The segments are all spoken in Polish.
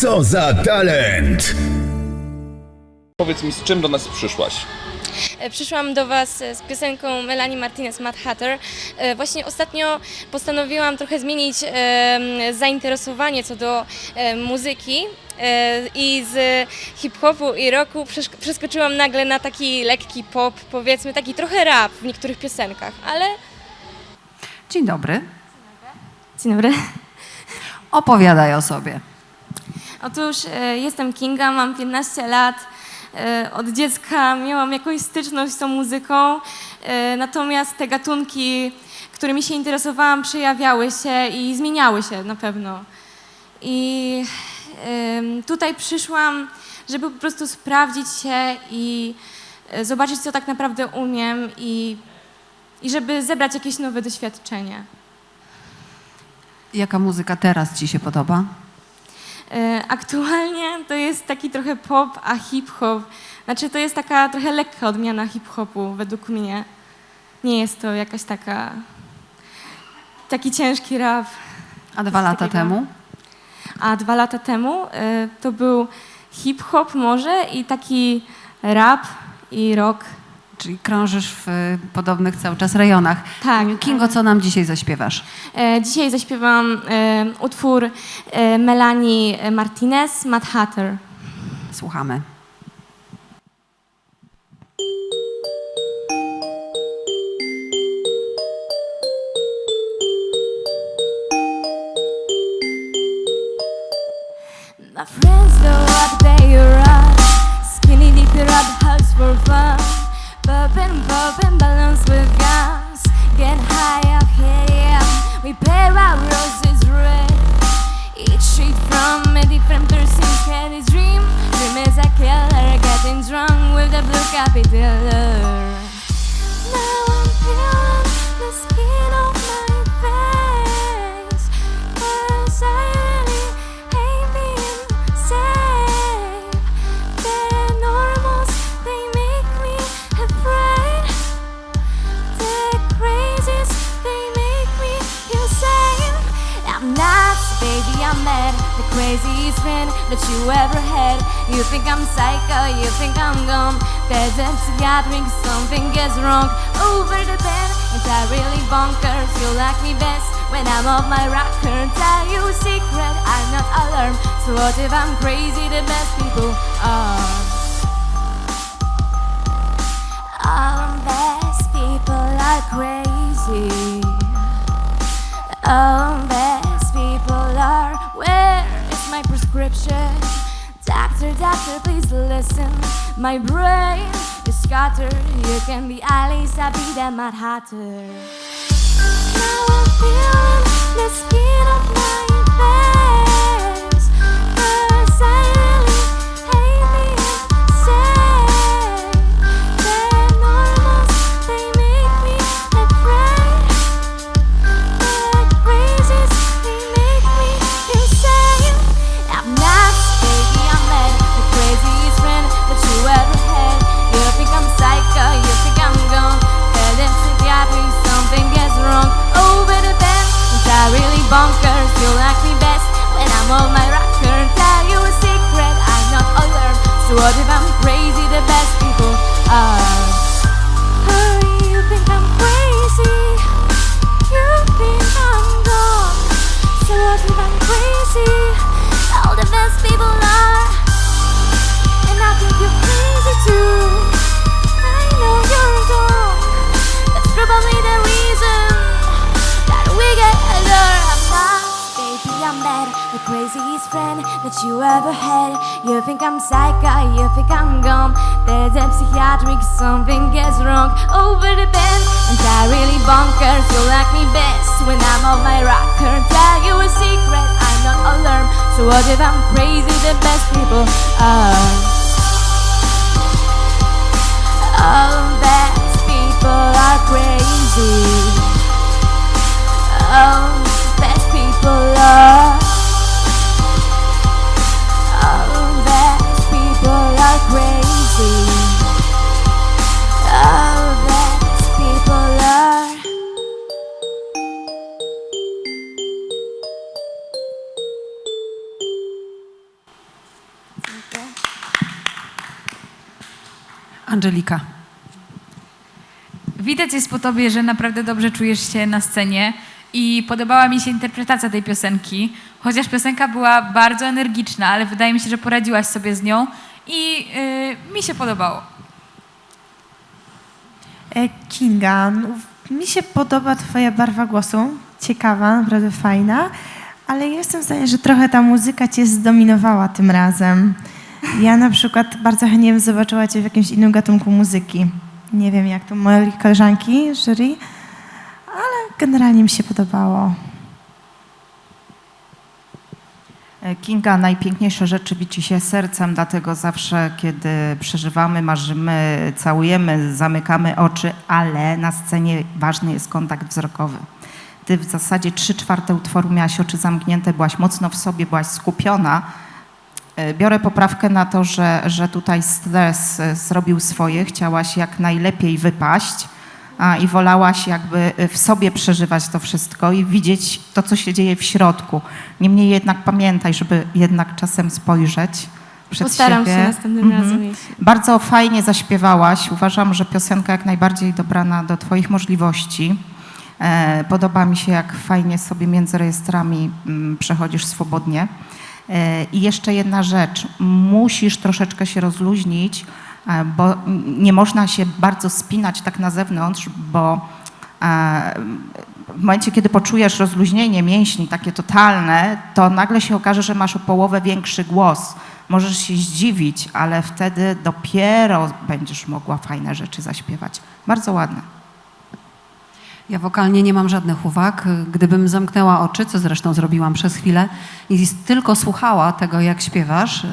Co za talent! Powiedz mi, z czym do nas przyszłaś? E, Przyszłam do Was e, z piosenką Melanie Martinez Mad Hatter. E, Właśnie ostatnio postanowiłam trochę zmienić zainteresowanie co do muzyki i z hip-hopu i rocku przeskoczyłam nagle na taki lekki pop, powiedzmy taki trochę rap w niektórych piosenkach, ale... Dzień dobry. Dzień dobry. Opowiadaj o sobie. Otóż e, jestem Kinga, mam 15 lat. E, Od dziecka miałam jakąś styczność z tą muzyką, e, natomiast te gatunki, którymi się interesowałam, przejawiały się i zmieniały się na pewno. I tutaj przyszłam, żeby po prostu sprawdzić się i zobaczyć, co tak naprawdę umiem i, i żeby zebrać jakieś nowe doświadczenie. Jaka muzyka teraz ci się podoba? E, Aktualnie to jest taki trochę pop, a hip-hop. Znaczy to jest taka trochę lekka odmiana hip-hopu według mnie. Nie jest to jakaś taka... taki ciężki rap. A dwa lata takiego. temu? A dwa lata temu e, to był hip-hop może i taki rap i rock. Czyli krążysz w y, podobnych cały czas rejonach. Tak. Kingo, co nam dzisiaj zaśpiewasz? E, Dzisiaj zaśpiewam e, utwór e, Melanie Martinez, Mad Hatter. Słuchamy. My friends know what they are Skinny dip at the house for fun Popping, popping balloons with guns. Get high up here We pair our roses red. Each sheet from a different person's head is dream. Dream is a killer Getting drunk with the blue capitular mad The craziest friend that you ever had. You think I'm psycho, you think I'm gone and psychiatric, something gets wrong. Over the bed, entirely bonkers You like me best when I'm off my rocker. Tell you a secret, I'm not alarmed. So what if I'm crazy, the best people are All best people are crazy. All prescription? Doctor, doctor, please listen. My brain is scattered. You can be Alice, I'll be the Mad Hatter bonkers You like me best. When I'm on my rocker Tell you a secret, I'm not alert So what if I'm I'm bad The craziest friend that you ever had. You think I'm psycho, you think I'm gone. There's a psychiatric, something gets wrong Over the bed, and I really bonkers You like me best when I'm on my rocker Tell you a secret, I'm not alarmed So what if I'm crazy, the best people are All the best people are crazy. Best Angelika. Widać jest po tobie, że naprawdę dobrze czujesz się na scenie i podobała mi się interpretacja tej piosenki. Chociaż piosenka była bardzo energiczna, ale wydaje mi się, że poradziłaś sobie z nią i yy, mi się podobało. E, Kinga, mi się podoba Twoja barwa głosu. Ciekawa, naprawdę fajna, ale jestem zdania, że trochę ta muzyka Cię zdominowała tym razem. Ja na przykład bardzo chętnie bym zobaczyła Cię w jakimś innym gatunku muzyki. Nie wiem, jak to moje koleżanki, jury, generalnie mi się podobało. E, Kinga, najpiękniejsze rzeczy bici się sercem, dlatego zawsze, kiedy przeżywamy, marzymy, całujemy, zamykamy oczy, ale na scenie ważny jest kontakt wzrokowy. Ty w zasadzie trzy czwarte utworu miałaś oczy zamknięte, byłaś mocno w sobie, byłaś skupiona. E, Biorę poprawkę na to, że, że tutaj stres e, zrobił swoje, chciałaś jak najlepiej wypaść i wolałaś jakby e, w sobie przeżywać to wszystko i widzieć to, co się dzieje w środku. Niemniej jednak pamiętaj, żeby jednak czasem spojrzeć przed Postaram siebie. się następnym Mhm. razem. Jeśli... Bardzo fajnie zaśpiewałaś. Uważam, że piosenka jak najbardziej dobrana do Twoich możliwości. E, podoba mi się, jak fajnie sobie między rejestrami mm, przechodzisz swobodnie. E, I jeszcze jedna rzecz. Musisz troszeczkę się rozluźnić, bo mm, nie można się bardzo spinać tak na zewnątrz, bo e, w momencie, kiedy poczujesz rozluźnienie mięśni, takie totalne, to nagle się okaże, że masz o połowę większy głos. Możesz się zdziwić, ale wtedy dopiero będziesz mogła fajne rzeczy zaśpiewać. Bardzo ładne. Ja wokalnie nie mam żadnych uwag. Gdybym zamknęła oczy, co zresztą zrobiłam przez chwilę, i tylko słuchała tego, jak śpiewasz,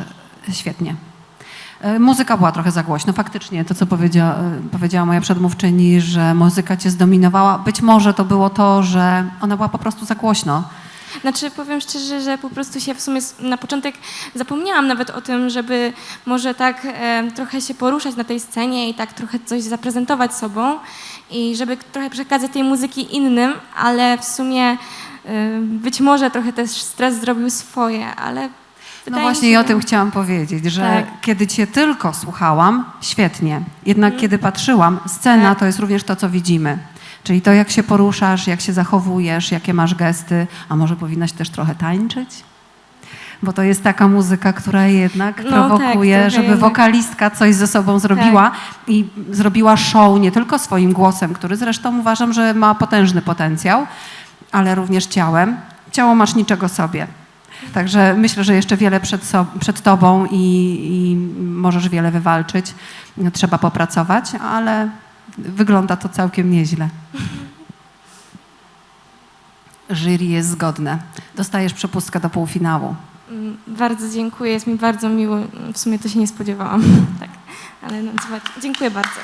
e, świetnie. E, Muzyka była trochę za głośno. Faktycznie to, co powiedzia, e, powiedziała moja przedmówczyni, że muzyka cię zdominowała. Być może to było to, że ona była po prostu za głośno. Znaczy, powiem szczerze, że po prostu się w sumie na początek zapomniałam nawet o tym, żeby może tak e, trochę się poruszać na tej scenie i tak trochę coś zaprezentować sobą i żeby trochę przekazać tej muzyki innym, ale w sumie e, być może trochę też stres zrobił swoje, ale wydaje mi właśnie się, i o że- tym chciałam powiedzieć, że Tak. kiedy cię tylko słuchałam, świetnie. Jednak kiedy patrzyłam, scena Tak. to jest również to, co widzimy. Czyli to, jak się poruszasz, jak się zachowujesz, jakie masz gesty, a może powinnaś też trochę tańczyć? Bo to jest taka muzyka, która jednak No prowokuje, tak, żeby wokalistka coś ze sobą zrobiła i zrobiła show nie tylko swoim głosem, który zresztą uważam, że ma potężny potencjał, ale również ciałem. Ciało masz niczego sobie. Także myślę, że jeszcze wiele przed, so, przed tobą i, i możesz wiele wywalczyć. Trzeba popracować, ale wygląda to całkiem nieźle. Jury jest zgodne. Dostajesz przepustkę do półfinału. Mm, Bardzo dziękuję, jest mi bardzo miło. W sumie to się nie spodziewałam. tak, ale no. Dziękuję bardzo.